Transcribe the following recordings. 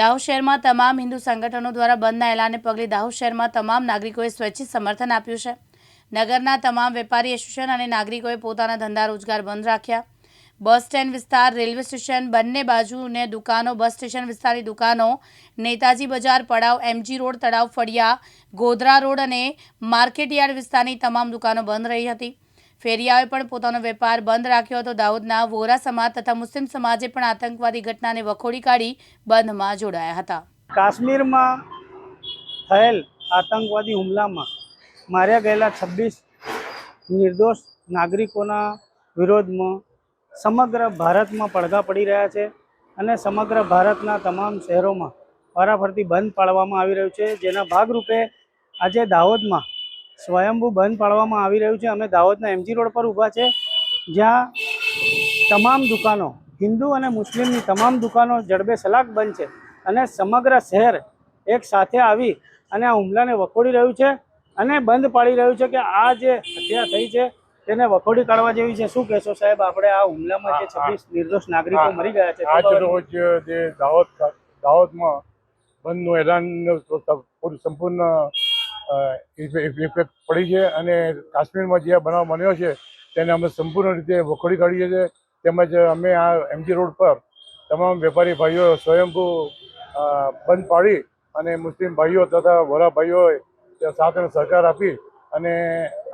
દાહોદ શહેરમાં તમામ હિન્દુ સંગઠનો દ્વારા બંધના એલાનને પગલે દાહોદ શહેરમાં તમામ નાગરિકોએ સ્વૈચ્છિક સમર્થન આપ્યું છે. નગરના તમામ વેપારી એસોસિએશન અને નાગરિકોએ પોતાના ધંધા રોજગાર બંધ રાખ્યા. બસ સ્ટેન્ડ વિસ્તાર, રેલવે સ્ટેશન, બંને બાજુને દુકાનો, બસ સ્ટેશન વિસ્તારની દુકાનો, નેતાજી બજાર પડાવ, એમજી રોડ તળાવ ફળિયા, ગોધરા રોડ અને માર્કેટયાર્ડ વિસ્તારની તમામ દુકાનો બંધ રહી હતી. ફેરિયાઓએ પણ પોતાનો વેપાર બંધ રાખ્યો હતો. દાહોદના વોરા સમાજ તથા મુસ્લિમ સમાજે પણ આતંકવાદી ઘટનાને વખોડી કાઢી બંધમાં જોડાયા હતા. કાશ્મીરમાં થયેલ આતંકવાદી હુમલામાં માર્યા ગયેલા છવ્વીસ નિર્દોષ નાગરિકોના વિરોધમાં સમગ્ર ભારતમાં પડઘા પડી રહ્યા છે અને સમગ્ર ભારતના તમામ શહેરોમાં વારાફરતી બંધ પાડવામાં આવી રહ્યું છે. જેના ભાગરૂપે આજે દાહોદમાં સ્વયંભૂ બંધ પાડવામાં આવી રહ્યું છે. અમે દાહોદના એમજી રોડ પર ઊભા છે. જ્યાં તમામ દુકાનો હિન્દુ અને મુસ્લિમની તમામ દુકાનો જડબે સલાક બંધ છે અને સમગ્ર શહેર એક સાથે આવી અને આ હુમલાને વખોડી રહ્યું છે અને બંધ પાડી રહ્યું છે કે આ જે હત્યા થઈ છે તેને વખોડી કાઢવા જેવી છે. શું કહેશો સાહેબ? આપણે આ હુમલામાં જે છવ્વીસ નિર્દોષ નાગરિકો મરી ગયા છે. આજ રોજ જે દાહોદ દાહોદમાં બંધનું એલાન સંપૂર્ણ ઇફેક્ટ પડી છે અને કાશ્મીરમાં જે બનાવ બન્યો છે, તેને અમે સંપૂર્ણ રીતે વખોડી કાઢીએ છીએ. તેમજ અમે આ એમજી રોડ પર તમામ વેપારી ભાઈઓ સ્વયંભૂ બંધ પાડી અને મુસ્લિમ ભાઈઓ તથા વોરા ભાઈઓએ સાથ સહકાર આપી અને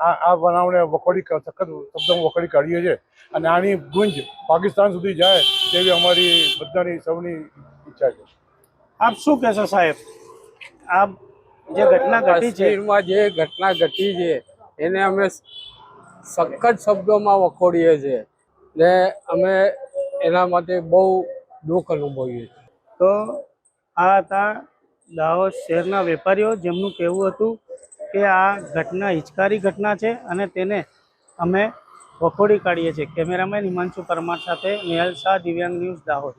આ આ બનાવને વખોડી સખત શબ્દમાં વખોડી કાઢીએ છીએ. અને આની ગુંજ પાકિસ્તાન સુધી જાય તેવી અમારી બધાની સૌની ઈચ્છા છે. આપ શું કહેશો સાહેબ? આ જે ઘટના ઘટી છે. કાશ્મીરમાં જે ઘટના ઘટી છે એને અમે સખત શબ્દોમાં વખોડીએ છીએ ને અમે એના માટે બહુ દુઃખ અનુભવીએ છીએ. તો આ હતા દાહોદ શહેરના વેપારીઓ જેમનું કહેવું હતું કે આ ઘટના હિચકારી ઘટના છે અને તેને અમે વખોડી કાઢીએ છીએ. કેમેરામેન હિમાંશુ પરમાર સાથે નિહાલ શાહ દિવ્યાંગ ન્યૂઝ દાહોદ.